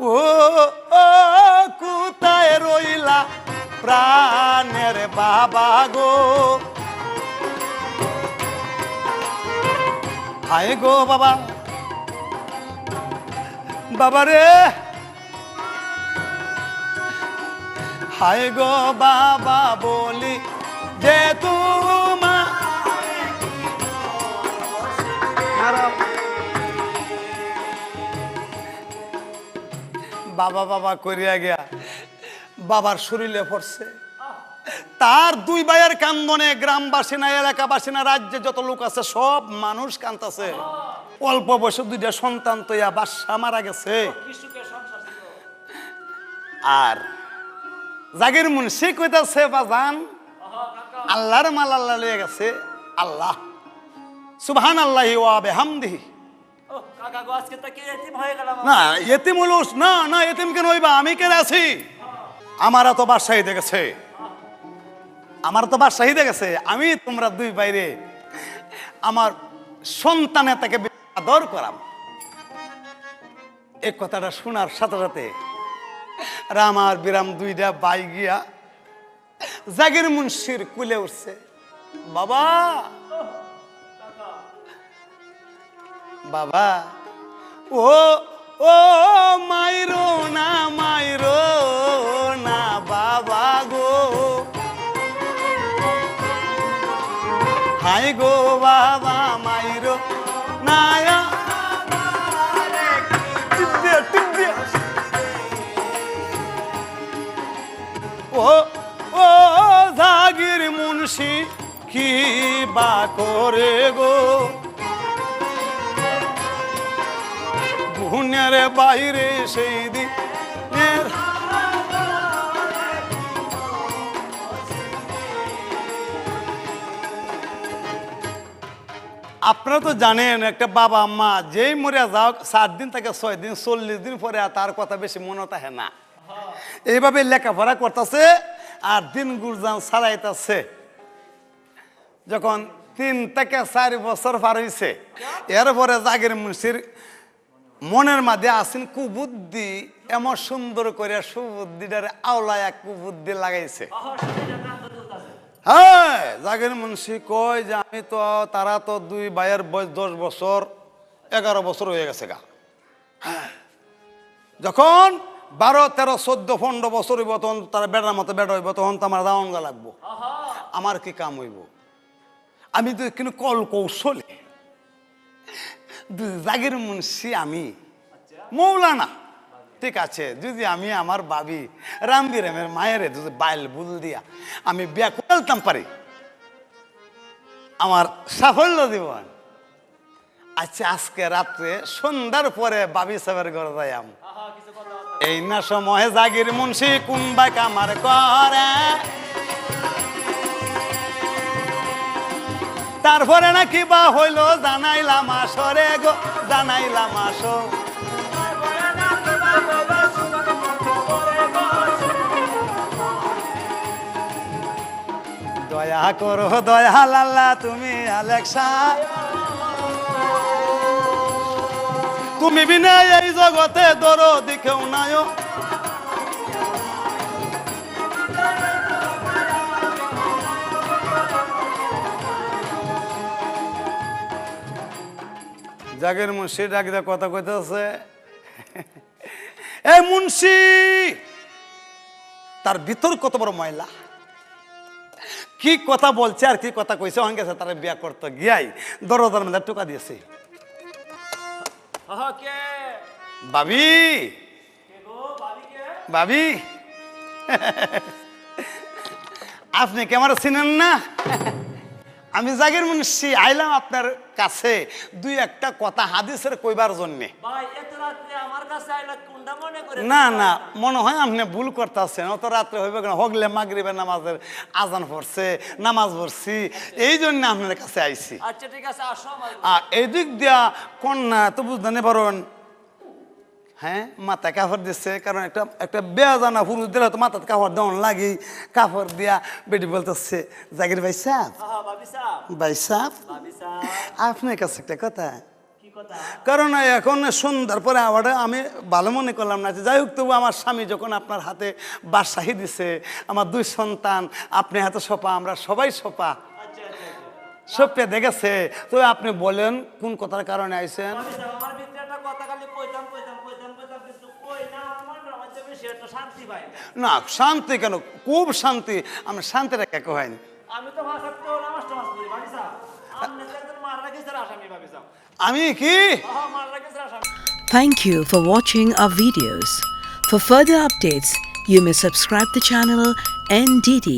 ও কুতায় রইলা প্রাণের বাবা গো? হায় গো বাবা। বাবা রে। হায় গো বাবা বলি, যে তুমি বাবা বাবা করিয়া গিয়া বাবার শরীরে পড়ছে। তার দুই ভাইয়ের কান্দনে গ্রামবাসী না, এলাকাবাসী না, রাজ্যে যত লোক আছে, সব মানুষ কান্তাছে অল্প বয়সে দুইটা সন্তান তৈয়া বাসা মারা গেছে। আর জাগির মুন্সি কইতাছে, বাজান, আল্লাহর মাল আল্লাহ লয়ে গেছে। আল্লাহ সুবহান আল্লাহ ওয়া বিহামদিহি। না এতিম না না এতিম কেন হইবা? আমি কেন আছি? আমার তো বাদশাহী দেখেছে। আমার তো বাদশাহী দেখেছে। আমি তোমরা দুই বাইরে আমার সন্তানে তাকে আদর করাম। এই কথাটা শোনার সাথে সাথে রাম আর বিরাম দুইটা বাই গিয়া জাগির মুন্সির কুলে উঠছে। বাবা! বাবা! ও ও, মাইরো না মাইরো না বাবা গো হাই গো বাবা, মাইরো না। ও ও, জাগির মুন্সি কি বা করে গো গুনের বাইরে সেই দিনের আপনারা তো জানেন, একটা বাবা মা যেই মরে যাও সাত দিন থেকে ছয় দিন, চল্লিশ দিন পরে তার কথা বেশি মনে থাকে না। এইভাবে লেখাপড়া করতেছে আর দিন গুরজান ছাড়াইতেছে যখন তিন থেকে চার বছর পার হয়েছে এরপরে জাগির মুন্সির মনের মাঝে আসেন কুবুদ্ধি এমন সুন্দর করে সুবুদ্ধিটার আওলায় এক কুবুদ্ধি লাগাইছে। হ্যাঁ জাগির মুন্সি কয় যে আমি তো তারা তো দুই ভাইয়ের বয়স দশ বছর এগারো বছর হয়ে গেছে গা। যখন বারো তেরো চোদ্দ পনেরো বছর হইব তখন তারা বেড়ার মতো বেড়া হইব তখন তো আমার গা লাগবো। আমার কি কাম হইব? আমি তো কিন্তু কল কৌশলে জাগির মুন্সি আমি। মৌলানা। ঠিক আছে যদি আমি আমার বাবি রামবিরামের মায়ের যদি বাইল বুল দিয়া আমি বিয়া করতাম পারি আমার সাফল্য দিবন আচ্ছা আজকে রাত্রে সন্ধ্যার পরে বাবি সাহেবের ঘরে যাইয়াম। এই না সময় জাগির মুন্সি কুম্বা কামার করে তারপরে নাকি বা হইল, জানাইলাম আসরে গো, জানাইলাম আসো। দয়া করো, দয়া লাল্লা, তুমি আলেক্সা। তুমি বিনা এই জগতে দরো দিকেও নায়ো জাগের মুন্সি ডাকিতে কথা কইতেছে। এ মুন্সি! তার ভিতর কত বড় ময়লা। কি কথা বলছে আর কি কথা কইছে অঙ্গে তারা বিয়া করতে গিয়াই দরজার মধ্যে টোকা দিয়েছে। বাবি! বাবি! আপনি কি আমার চিনেন না? আমি জাগির মুন্সি আইলাম আপনার কাছে দুই একটা কথা হাদিসের কইবার জন্যে। না না মনে হয় আপনি ভুল করতেছেন। অত রাত্রে হইবে কেন? হগলে মাগরিবের নামাজের আজান পড়ছে নামাজ পড়ছি এই জন্য আপনার কাছে আইছি। আচ্ছা ঠিক আছে আসো আর এই দিক দিয়া কন্যা তো বুঝতে পারেন হ্যাঁ মাথা কাপড় দিচ্ছে কারণ একটা একটা বেয়া জানা পুরুষ দিলে তো মাথাতে কাপড় দেওয়ান লাগি কাপড় দিয়া বেটি বলতেছে জাগির ভাই সাহ সাহেব ভাই সাহ সাহেব। আপনার কাছে একটা কথা। কারণ এখন সন্ধ্যার পরে আবার আমি ভালো মনে করলাম না যে যাই হোক তবু আমার স্বামী যখন আপনার হাতে বাদশাহী দিছে আমার দুই সন্তান আপনি হাতে সোপা আমরা সবাই সোপা। আচ্ছা আচ্ছা আচ্ছা। দেখেছে। তো আপনি বলেন কোন কথার কারণে আইছেন ভাবি সাহেব, আমার ভিতরে একটা কথা খালি কইতাম কইতাম কইতাম কইতাম কিন্তু কই না আমার মনের মধ্যে বেশি একটা শান্তি পাই না। না শান্তি কেন? খুব শান্তি। আমি শান্তির একা হয়নি। আমি তো কি? হ্যাঁ Thank you for watching our videos. For further updates, you may subscribe the channel NDD